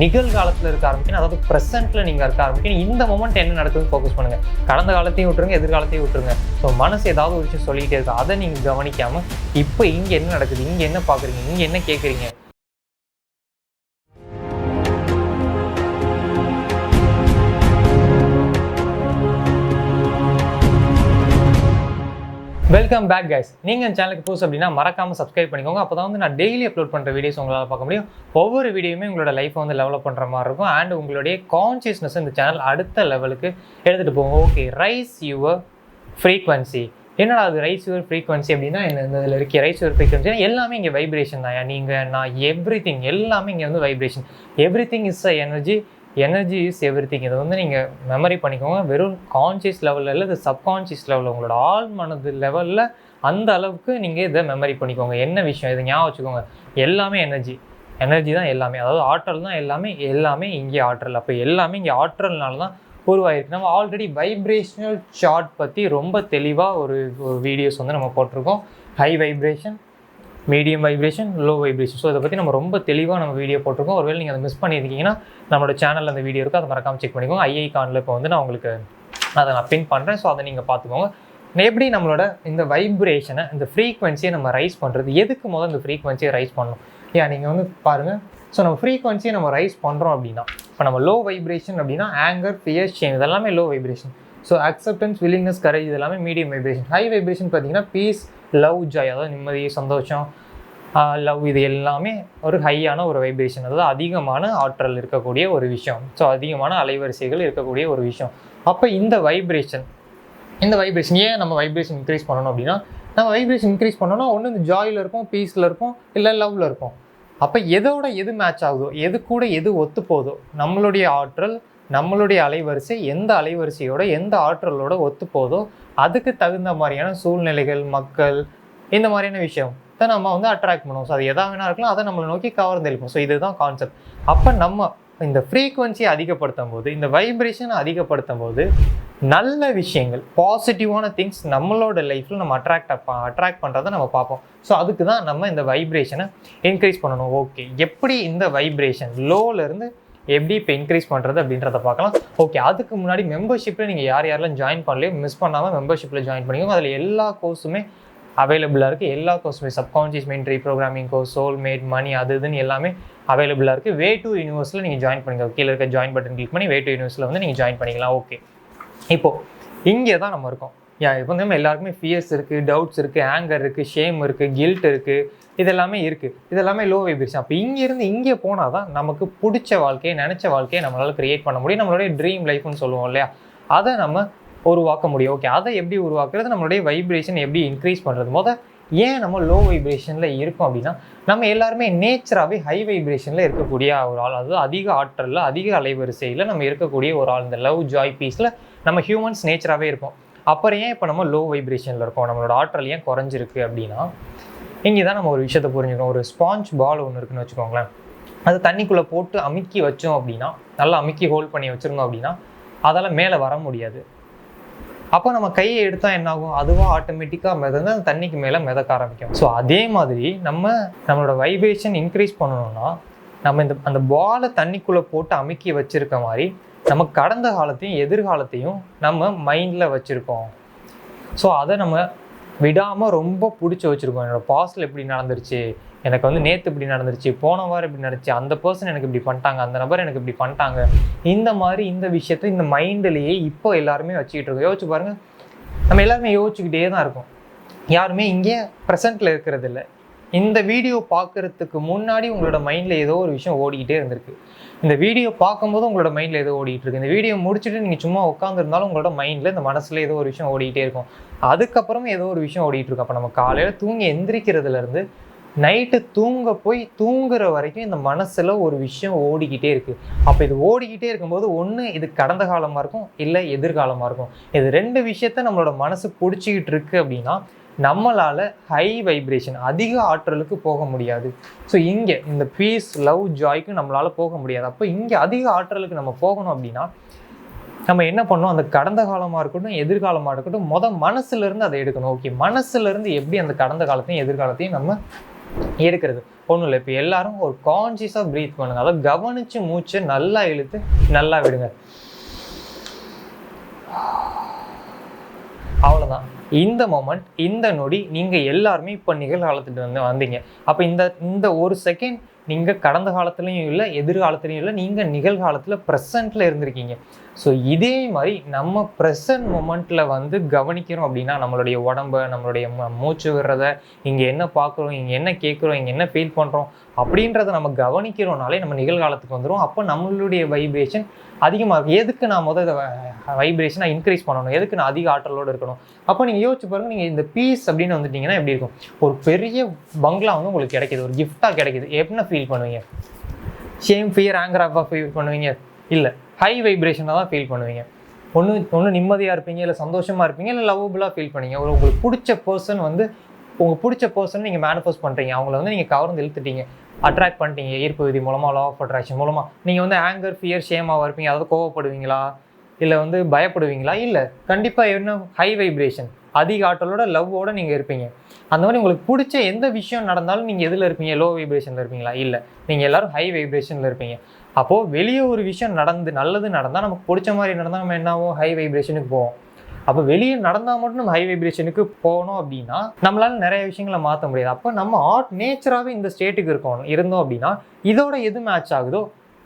நிகழ்காலத்தில் இருக்க ஆரம்பிக்கணும். அதாவது ப்ரெசென்ட்டில் நீங்கள் இருக்க ஆரம்பிக்கணும். இந்த மூமெண்ட் என்ன நடக்குதுன்னு ஃபோக்கஸ் பண்ணுங்கள் கடந்த காலத்தையும் விட்டுருங்க எதிர்காலத்தையும் விட்டுருங்க. ஸோ மனசு ஏதாவது ஒரு விஷயம் சொல்லிகிட்டே இருக்கும் அதை நீங்கள் கவனிக்காமல் இப்போ இங்கே என்ன நடக்குது? இங்கே என்ன பார்க்குறீங்க இங்கே என்ன கேட்குறீங்க வெல்கம் பேக் கைஸ் நீங்கள் என் சேனலுக்கு புதுசு அப்படின்னா மறக்காமல் சப்ஸ்கிரைப் பண்ணிக்கோங்க. அப்போ தான் வந்து நான் டெய்லி அப்லோட் பண்ணுற வீடியோஸ் உங்களால் பார்க்க முடியும். ஒவ்வொரு வீடியோமே உங்களோட லைஃப்பை வந்து டெவலப் பண்ணுற மாதிரி இருக்கும். அண்ட் உங்களுடைய கான்சியஸ்னஸ் இந்த சேனல் அடுத்த லெவலுக்கு எடுத்துகிட்டு போவோம் ஓகே ரைஸ் யுவர் ஃப்ரீக்வன்சி என்னடா அது ரைஸ் யுவர் ஃப்ரீக்வன்சி அப்படின்னா என்ன? இந்த இதில் இருக்க ரைஸ் யுவர் ஃப்ரீக்வன்சி எல்லாமே இங்கே வைப்ரேஷன் தான். நீங்கள் நான் எவ்ரி திங் எல்லாமே இங்கே வந்து vibration everything is a energy energy is everything இதை வந்து நீங்கள் மெமரி பண்ணிக்கோங்க. வெறும் கான்சியஸ் லெவலில் இல்லை இது சப்கான்ஷியஸ் லெவலில் உங்களோட ஆள் மனது லெவலில் அந்த அளவுக்கு நீங்கள் இதை மெமரி பண்ணிக்கோங்க. என்ன விஷயம்? இதை ஞாபகம் வச்சுக்கோங்க. எல்லாமே எனர்ஜி எனர்ஜி தான் எல்லாமே. அதாவது ஆற்றல் தான் எல்லாமே எல்லாமே இங்கே ஆற்றல். அப்போ எல்லாமே இங்கே ஆற்றல்னால தான் உருவாயிருக்கு. நம்ம ஆல்ரெடி வைப்ரேஷனல் சார்ட் பற்றி ரொம்ப தெளிவாக ஒரு வீடியோஸ் வந்து நம்ம போட்டிருக்கோம். High vibration medium vibration low vibration so இதை பற்றி நம்ம ரொம்ப தெளிவாக நம்ம வீடியோ போட்டிருக்கோம். ஒருவேளை நீங்கள் அதை மிஸ் பண்ணியிருக்கீங்கன்னா நம்மளோட சேனலில் அந்த வீடியோ இருக்குது அதை மறக்காமல் செக் பண்ணிக்கோங்க. ஐஐ கானில் இப்போ வந்து நான் உங்களுக்கு அதை நான் பின் பண்ணுறேன் ஸோ அதை நீங்கள் பார்த்துக்கோங்க. எப்படி நம்மளோட இந்த வைப்ரேஷனை இந்த ஃப்ரீக்வன்சியை நம்ம ரைஸ் பண்ணுறது எதுக்கு முதல் இந்த ஃப்ரீக்வன்சியை ரைஸ் பண்ணணும்? ஏன் நீங்கள் வந்து பாருங்கள் ஸோ நம்ம ஃப்ரீக்வன்சியை நம்ம ரைஸ் பண்ணுறோம் அப்படின்னா இப்போ நம்ம லோ வைப்ரேஷன் அப்படின்னா ஆங்கர் ஃபியர் ஷேம் இதெல்லாமே low vibration so acceptance willingness courage இதெல்லாமே மீடியம் வைப்ரேஷன் ஹை வைப்ரேஷன் பார்த்தீங்கன்னா பீஸ் லவ் ஜாய் அதாவது நிம்மதி சந்தோஷம் லவ் இது எல்லாமே ஒரு ஹையான ஒரு வைப்ரேஷன் அதாவது அதிகமான ஆற்றல் இருக்கக்கூடிய ஒரு விஷயம். ஸோ அதிகமான அலைவரிசைகள் இருக்கக்கூடிய ஒரு விஷயம். அப்போ இந்த வைப்ரேஷன் இந்த வைப்ரேஷன் ஏன் நம்ம வைப்ரேஷன் இன்க்ரீஸ் பண்ணணும் அப்படின்னா நம்ம வைப்ரேஷன் இன்க்ரீஸ் பண்ணோன்னா ஒன்று இந்த ஜாயில் இருக்கும் பீஸில் இருக்கும் இல்லை லவ்வில் இருக்கும் அப்போ எதோட எது மேட்ச் ஆகுதோ எது கூட எது ஒத்து போதோ நம்மளுடைய ஆற்றல் நம்மளுடைய அலைவரிசை எந்த அலைவரிசையோட எந்த ஆற்றலோட ஒத்து போதோ அதுக்கு தகுந்த மாதிரியான சூழ்நிலைகள் மக்கள் இந்த மாதிரியான விஷயம் தான் நம்ம வந்து அட்ராக்ட் பண்ணுவோம். ஸோ அது எதாக வேணா இருக்கலாம். அதை நம்மளை நோக்கி கவர்ந்தெழுப்போம் ஸோ இதுதான் கான்செப்ட் அப்போ நம்ம இந்த ஃப்ரீக்குவென்சியை அதிகப்படுத்தும் போது இந்த வைப்ரேஷனை அதிகப்படுத்தும் போது நல்ல விஷயங்கள் பாசிட்டிவான திங்ஸ் நம்மளோட லைஃப்பில் நம்ம அட்ராக்ட் அட்ராக்ட் பண்ணுறதை நம்ம பார்ப்போம். ஸோ அதுக்கு தான் நம்ம இந்த வைப்ரேஷனை இன்க்ரீஸ் பண்ணணும். ஓகே எப்படி இந்த வைப்ரேஷன் லோலேருந்து எப்படி இப்போ இன்க்ரீஸ் பண்ணுறது அப்படின்றத பார்க்கலாம். ஓகே அதுக்கு முன்னாடி மெம்பர்ஷிப்பில் நீங்கள் யார் யாரெல்லாம் ஜாயின் பண்ணலையோ மிஸ் பண்ணாமல் மெம்பர்ஷிப்பில் ஜாயின் பண்ணிக்கோங்க. அதில் எல்லா கோர்ஸுமே அவைலபிளாக இருக்குது எல்லா கோர்ஸுமே subconscious mind reprogramming course soul mate money அது இதுன்னு எல்லாமே அவைலபிளாக இருக்குது வே டூ யூனிவர்ஸில் நீங்கள் ஜாயின் பண்ணிக்கலாம் கீழே இருக்க ஜாயின் பட்டன் கிளிக் பண்ணி வே டூ யூனிவர்ஸில் வந்து நீங்கள் ஜாயின் பண்ணிக்கலாம். ஓகே இப்போது இங்கே தான் நம்ம இருக்கோம். யா இப்போ வந்து நம்ம எல்லாருக்குமே ஃபியர்ஸ் இருக்குது டவுட்ஸ் இருக்குது ஆங்கர் இருக்குது ஷேம் இருக்குது கில்ட் இருக்குது இதெல்லாமே இருக்குது இதெல்லாமே லோ வைப்ரேஷன் அப்போ இங்கேருந்து இங்கே போனால் தான் நமக்கு பிடிச்ச வாழ்க்கையை நினச்ச வாழ்க்கையை நம்மளால் க்ரியேட் பண்ண முடியும். நம்மளுடைய ட்ரீம் லைஃப்னு சொல்லுவோம் இல்லையா? அதை நம்ம உருவாக்க முடியும். ஓகே அதை எப்படி உருவாக்குறது? நம்மளுடைய வைப்ரேஷன் எப்படி இன்க்ரீஸ் பண்ணுறது மொதல் ஏன் நம்ம லோ வைப்ரேஷனில் இருக்கோம் அப்படின்னா நம்ம எல்லாருமே நேச்சராகவே ஹை வைப்ரேஷனில் இருக்கக்கூடிய ஒரு ஆள். அதாவது அதிக ஆற்றலில் அதிக அலைவரிசையில் நம்ம இருக்கக்கூடிய ஒரு ஆள். இந்த லவ் ஜாய் பீஸில் நம்ம ஹியூமன்ஸ் நேச்சராகவே இருப்போம். அப்புறம் ஏன் இப்போ நம்ம லோ வைப்ரேஷனில் இருக்கோம்? நம்மளோட ஆற்றல் ஏன் குறைஞ்சிருக்கு அப்படின்னா இங்கே தான் நம்ம ஒரு விஷயத்த புரிஞ்சுக்கணும். ஒரு ஸ்பாஞ்ச் பால் ஒன்று இருக்குன்னு வச்சுக்கோங்களேன். அது தண்ணிக்குள்ளே போட்டு அமுக்கி வச்சோம் அப்படின்னா நல்லா அமுக்கி ஹோல்ட் பண்ணி வச்சுருந்தோம் அப்படின்னா அதால் மேலே வர முடியாது. அப்போ நம்ம கையை எடுத்தால் என்னாகும்? அதுவாக ஆட்டோமேட்டிக்காக மிதந்து அந்த தண்ணிக்கு மேலே மிதக்க ஆரம்பிக்கும். ஸோ அதே மாதிரி நம்ம நம்மளோட வைப்ரேஷன் இன்க்ரீஸ் பண்ணணும்னா நம்ம இந்த அந்த பாலை தண்ணிக்குள்ளே போட்டு அமுக்கி வச்சுருக்க மாதிரி நம்ம கடந்த காலத்தையும் எதிர்காலத்தையும் நம்ம மைண்டில் வச்சுருக்கோம். ஸோ அதை நம்ம விடாமல் ரொம்ப பிடிச்சி வச்சுருக்கோம். என்னோடய பாஸ்டில் எப்படி நடந்துருச்சு. எனக்கு வந்து நேற்று இப்படி நடந்துருச்சு. போன வாரம் இப்படி நடந்துச்சு. அந்த பர்சன் எனக்கு இப்படி பண்ணிட்டாங்க. அந்த நபர் எனக்கு இப்படி பண்ணிட்டாங்க. இந்த மாதிரி இந்த விஷயத்த இந்த மைண்டிலேயே இப்போ எல்லாருமே வச்சுக்கிட்டு இருக்கோம். யோசிச்சு பாருங்கள் நம்ம எல்லாருமே யோசிச்சுக்கிட்டே தான் இருக்கோம். யாருமே இங்கே ப்ரெசண்ட்டில் இருக்கிறதில்ல இந்த வீடியோ பார்க்குறதுக்கு முன்னாடி உங்களோட மைண்டில் ஏதோ ஒரு விஷயம் ஓடிக்கிட்டே இருந்திருக்கு. இந்த வீடியோ பார்க்கும்போது உங்களோட மைண்டில் ஏதோ ஓடிட்டு இருக்கு. இந்த வீடியோ முடிச்சுட்டு நீங்கள் சும்மா உட்காந்துருந்தாலும் உங்களோட மைண்டில் இந்த மனசில் ஏதோ ஒரு விஷயம் ஓடிக்கிட்டே இருக்கும். அதுக்கப்புறமே ஏதோ ஒரு விஷயம் ஓடிட்டு இருக்கும் அப்போ நம்ம காலையில் தூங்கி எந்திரிக்கிறதுலேருந்து நைட்டு தூங்க போய் தூங்குற வரைக்கும் இந்த மனசில் ஒரு விஷயம் ஓடிக்கிட்டே இருக்குது அப்போ இது ஓடிக்கிட்டே இருக்கும்போது ஒன்று இது கடந்த காலமாக இருக்கும் இல்லை எதிர்காலமாக இருக்கும். இது ரெண்டு விஷயத்த நம்மளோட மனசு பிடிச்சிக்கிட்டு இருக்குது அப்படின்னா நம்மளால் ஹை வைப்ரேஷன் அதிக ஆற்றலுக்கு போக முடியாது. ஸோ இங்கே இந்த பீஸ் லவ் ஜாய்க்கு நம்மளால் போக முடியாது. அப்போ இங்கே அதிக ஆற்றலுக்கு நம்ம போகணும் அப்படின்னா நம்ம என்ன பண்ணோம் அந்த கடந்த காலமாக இருக்கட்டும் எதிர்காலமாக இருக்கட்டும் மொதல் மனசுலேருந்து அதை எடுக்கணும். ஓகே மனசுலேருந்து எப்படி அந்த கடந்த காலத்தையும் எதிர்காலத்தையும் நம்ம எடுக்கிறது? ஒன்றும் இல்லை. இப்போ எல்லாரும் ஒரு கான்சியஸாக ப்ரீத் பண்ணுங்க. அதாவது கவனித்து மூச்சை நல்லா இழுத்து நல்லா விடுங்க. அவ்வளோதான் இந்த மொமெண்ட் இந்த நொடி நீங்கள் எல்லாருமே இப்போ நிகழ்காலத்துட்டு வந்து வந்தீங்க. அப்போ இந்த இந்த ஒரு செகண்ட் நீங்கள் கடந்த காலத்துலேயும் இல்லை எதிர்காலத்துலையும் இல்லை நீங்கள் நிகழ்காலத்தில் ப்ரெசண்ட்டில் இருந்திருக்கீங்க. ஸோ இதே மாதிரி நம்ம ப்ரெசன்ட் மொமெண்ட்டில் வந்து கவனிக்கிறோம் அப்படின்னா நம்மளுடைய உடம்ப நம்மளுடைய ம- மூச்சு விடுறத இங்கே என்ன பார்க்குறோம் இங்கே என்ன கேட்குறோம் இங்கே என்ன ஃபீல் பண்ணுறோம் அப்படின்றத நம்ம கவனிக்கிறோம்னாலே நம்ம நிகழ்காலத்துக்கு வந்துடும் அப்போ நம்மளுடைய வைப்ரேஷன் அதிகமாக இருக்கும். எதுக்கு நான் முதல் வைப்ரேஷனை இன்க்ரீஸ் பண்ணணும்? எதுக்கு நான் அதிக ஆற்றலோடு இருக்கணும்? அப்போ நீங்கள் யோசிச்சு பாருங்க நீங்கள் இந்த பீஸ் அப்படின்னு வந்துட்டீங்கன்னா எப்படி இருக்கும்? ஒரு பெரிய பங்களா வந்து உங்களுக்கு கிடைக்குது. ஒரு கிஃப்டாக கிடைக்கிது. என்ன ஃபீல் பண்ணுவீங்க. ஷேம் ஃபியர் ஆங்கராக ஃபீல் பண்ணுவீங்க. இல்லை. ஹை வைப்ரேஷனாக தான் ஃபீல் பண்ணுவீங்க. ஒன்று ஒன்று நிம்மதியாக இருப்பீங்க இல்லை சந்தோஷமாக இருப்பீங்க இல்லை லவ்வபுளாக ஃபீல் பண்ணீங்க ஒரு உங்களுக்கு பிடிச்ச பர்சன் வந்து உங்களுக்கு பிடிச்ச பர்சன் நீங்கள் மேனிஃபெஸ்ட் பண்ணுறீங்க அவங்கள வந்து நீங்கள் கவர்ந்து இழுத்துட்டீங்க. அட்ராக்ட் பண்ணிட்டீங்க. ஈர்ப்பு விதி மூலமாக லா ஆஃப் அட்ராக்ஷன் மூலமாக நீங்கள் வந்து ஆங்கர் ஃபியர் ஷேமாக இருப்பீங்க. அதாவது கோவப்படுவீங்களா? இல்லை வந்து பயப்படுவீங்களா? இல்லை. கண்டிப்பாக என்ன? ஹை வைப்ரேஷன் அதிக ஆற்றலோட லவ்வோடு நீங்கள் இருப்பீங்க. அந்த மாதிரி உங்களுக்கு பிடிச்ச எந்த விஷயம் நடந்தாலும் நீங்கள் எதில் இருப்பீங்க? லோ வைப்ரேஷனில் இருப்பீங்களா? இல்லை. நீங்கள் எல்லாரும் ஹை வைப்ரேஷனில் இருப்பீங்க. அப்போது வெளியே ஒரு விஷயம் நடந்து நல்லது நடந்தால் நமக்கு பிடிச்ச மாதிரி நடந்தால் நம்ம என்னாவும் ஹை வைப்ரேஷனுக்கு போவோம். அப்போ வெளியே நடந்தால் மட்டும் நம்ம ஹை வைப்ரேஷனுக்கு போகணும் அப்படின்னா நம்மளால நிறைய விஷயங்களை மாற்ற முடியாது. அப்போ நம்ம ஆர்ட் நேச்சராகவே இந்த ஸ்டேட்டுக்கு இருக்கணும். இருந்தோம் அப்படின்னா இதோட எது மேட்ச் ஆகுதோ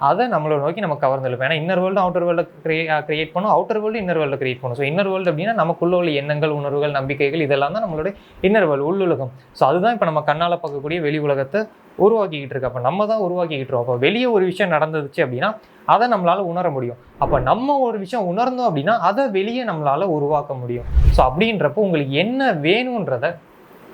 அதை நம்மளை நோக்கி நம்ம கவர்ந்து ஏன்னா inner world outer world create பண்ணும். Outer world inner world create பண்ணும். ஸோ இன்னர் வேர்ல்டு அப்படின்னா நமக்குள்ள உள்ள எண்ணங்கள் உணர்வுகள் நம்பிக்கைகள் இதெல்லாம் தான் நம்மளுடைய இன்னர் வேர்ல்டு உள்ளுலகம். ஸோ அதுதான் இப்போ நம்ம கண்ணால் பார்க்கக்கூடிய வெளி உலகத்தை உருவாக்கிக்கிட்டு இருக்கு. அப்போ நம்ம தான் உருவாக்கிக்கிட்டு இருக்கோம். அப்போ வெளியே ஒரு விஷயம் நடந்துச்சு அப்படின்னா அதை நம்மளால் உணர முடியும். அப்போ நம்ம ஒரு விஷயம் உணர்ந்தோம் அப்படின்னா அதை வெளியே நம்மளால் உருவாக்க முடியும். ஸோ அப்படின்றப்போ உங்களுக்கு என்ன வேணுன்றத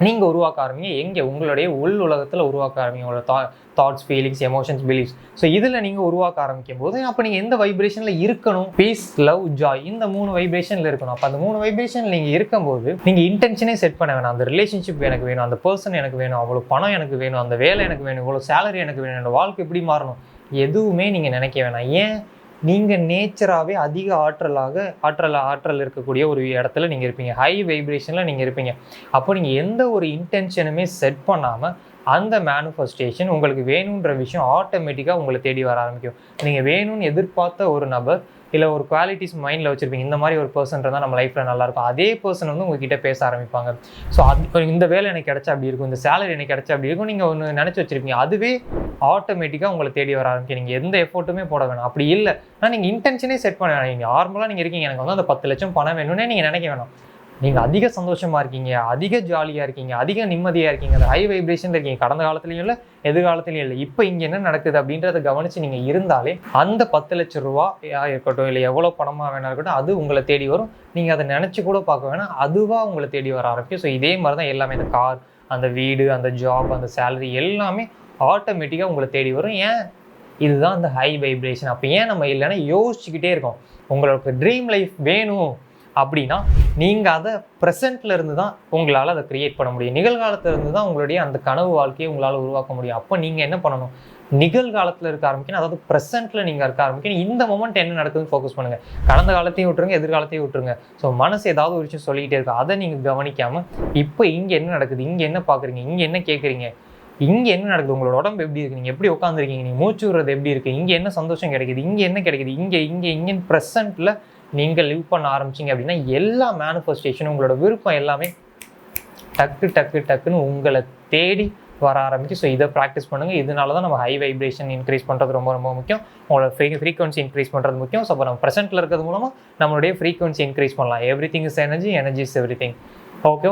நீங்கள் உருவாக்க ஆரம்பிங்க. எங்கே? உங்களுடைய உள் உலகத்தில் உருவாக்க ஆரம்பிங்க. உங்களோட தா thoughts feelings emotions beliefs so இதில் நீங்கள் உருவாக்க ஆரம்பிக்கும் போது அப்போ நீங்கள் எந்த வைப்ரேஷனில் இருக்கணும்? பீஸ் லவ் ஜாய் இந்த மூணு வைப்ரேஷனில் இருக்கணும். அப்போ அந்த மூணு வைப்ரேஷனில் நீங்கள் இருக்கும்போது நீங்கள் இன்டென்ஷனே செட் பண்ண வேணாம். அந்த ரிலேஷன்ஷிப் எனக்கு வேணும். அந்த பர்சன் எனக்கு வேணும். அவ்வளோ பணம் எனக்கு வேணும். அந்த வேலை எனக்கு வேணும். இவ்வளோ சேலரி எனக்கு வேணும். என்னோடய வாழ்க்கை எப்படி மாறணும்? எதுவுமே நீங்கள் நினைக்க வேணாம். ஏன்? நீங்கள் நேச்சராகவே அதிக ஆற்றலாக ஆற்றல் ஆற்றல் இருக்கக்கூடிய ஒரு இடத்துல நீங்கள் இருப்பீங்க. ஹை வைப்ரேஷனில் நீங்கள் இருப்பீங்க. அப்போ நீங்கள் எந்த ஒரு இன்டென்ஷனுமே செட் பண்ணாமல் அந்த மேனுஃபெஸ்டேஷன் உங்களுக்கு வேணுன்ற விஷயம் ஆட்டோமேட்டிக்காக உங்களை தேடி வர ஆரம்பிக்கும். நீங்கள் வேணும்னு எதிர்பார்த்த ஒரு நபர் இல்லை ஒரு குவாலிட்டிஸ் மைண்டில் வச்சுருப்பீங்க. இந்த மாதிரி ஒரு பர்சன் இருந்தால் நம்ம லைஃப்பில் நல்லாயிருக்கும் அதே பர்சன் வந்து உங்ககிட்ட பேச ஆரம்பிப்பாங்க. ஸோ அது இந்த வேலை எனக்கு கிடச்சா அப்படி இருக்கும். இந்த சேலரி எனக்கு கிடச்சா அப்படி இருக்கும். நீங்கள் ஒன்று நினச்சி வச்சிருப்பீங்க. அதுவே ஆட்டோமேட்டிக்காக உங்களை தேடி வர ஆரம்பிக்கும். நீங்கள் எந்த எஃபோர்ட்டுமே போட வேணாம். அப்படி இல்லை. ஆனால் நீங்கள் இன்டென்ஷனே செட் பண்ண வேணாம். நீங்கள் நார்மலாக நீங்கள் இருக்கீங்க. எனக்கு வந்து அந்த பத்து லட்சம் பணம் வேணும்னே நீங்கள் நினைக்க வேணாம். நீங்கள் அதிக சந்தோஷமாக இருக்கீங்க. அதிக ஜாலியாக இருக்கீங்க. அதிக நிம்மதியாக இருக்கீங்க. அந்த ஹை வைப்ரேஷனில் இருக்கீங்க. கடந்த காலத்துலையும் இல்லை எதிர்காலத்துலையும் இல்லை. இப்போ இங்கே என்ன நடக்குது அப்படின்றத கவனித்து நீங்கள் இருந்தாலே அந்த பத்து லட்ச ரூபா இருக்கட்டும் இல்லை எவ்வளோ பணமாக வேணா இருக்கட்டும் அது உங்களை தேடி வரும். நீங்கள் அதை நினச்சி கூட பார்க்க வேணாம். அதுவாக உங்களை தேடி வர ஆரம்பிக்கும். ஸோ இதே மாதிரி தான் எல்லாமே. இந்த கார் அந்த வீடு அந்த ஜாப் அந்த சேலரி எல்லாமே ஆட்டோமேட்டிக்காக உங்களை தேடி வரும். ஏன்? இதுதான் அந்த ஹை வைப்ரேஷன் அப்போ ஏன் நம்ம இல்லைன்னா யோசிச்சுக்கிட்டே இருக்கோம். உங்களுக்கு ட்ரீம் லைஃப் வேணும் அப்படின்னா நீங்கள் அதை ப்ரெசண்ட்ல இருந்து தான் உங்களால் அதை க்ரியேட் பண்ண முடியும். நிகழ்காலத்தில் இருந்து தான் உங்களுடைய அந்த கனவு வாழ்க்கையை உங்களால் உருவாக்க முடியும். அப்போ நீங்கள் என்ன பண்ணணும்? நிகழ்காலத்தில் இருக்க ஆரம்பிக்கணும். அதாவது ப்ரெசென்ட்டில் நீங்கள் இருக்க ஆரம்பிக்கணும். இந்த மொமெண்ட் என்ன நடக்குதுன்னு ஃபோக்கஸ் பண்ணுங்கள் கடந்த காலத்தையும் விட்டுருங்க எதிர்காலத்தையும் விட்டுருங்க. ஸோ மனசு ஏதாவது ஒரு விஷயம் சொல்லிக்கிட்டே இருக்கும் அதை நீங்கள் கவனிக்காமல் இப்போ இங்கே என்ன நடக்குது? இங்கே என்ன பார்க்குறீங்க இங்கே என்ன கேட்குறீங்க இங்கே என்ன நடக்குது? உங்களோட உடம்பு எப்படி இருக்குது நீங்கள் எப்படி உட்காந்துருக்கீங்க நீங்கள் மூச்சு விடுறது எப்படி இருக்குது இங்கே என்ன சந்தோஷம் கிடைக்குது? இங்கே என்ன கிடைக்குது? இங்கே இங்கே இங்கே ப்ரெசண்ட்டில் நீங்கள் லிவ் பண்ண ஆரம்பிச்சிங்க அப்படின்னா எல்லா மேனிஃபெஸ்டேஷனும் உங்களோட விருப்பம் எல்லாமே டக்கு டக்கு டக்குன்னு உங்களை தேடி வர ஆரம்பிச்சு ஸோ இதை ப்ராக்டிஸ் பண்ணுங்கள் இதனால தான் நம்ம ஹை வைப்ரேஷன் இன்க்ரீஸ் பண்ணுறது ரொம்ப ரொம்ப முக்கியம். உங்களோட ஃப்ரீ ஃப்ரீக்வன்சி இன்க்ரீஸ் பண்ணுறது முக்கியம். ஸோ அப்போ நம்ம ப்ரெசென்ட்டில் இருக்கிறது மூலமாக நம்மளுடைய ஃப்ரீக்வன்சி இன்க்ரீஸ் பண்ணலாம். Everything is energy energy is everything okay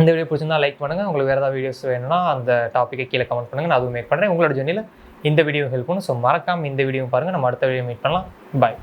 இந்த வீடியோ பிடிச்சிருந்தா லைக் பண்ணுங்கள் உங்களுக்கு வேறு ஏதாவது வீடியோஸ் வேணும்னா அந்த டாப்பிக்கை கீழே கமெண்ட் பண்ணுங்கள் நான் அதுவும் மேக் பண்ணுறேன் உங்களோட ஜெர்னியில் இந்த வீடியோ ஹெல்ப் பண்ணும் ஸோ மறக்காமல் இந்த வீடியோ பாருங்கள் நம்ம அடுத்த வீடியோ மீட் பண்ணலாம். பாய்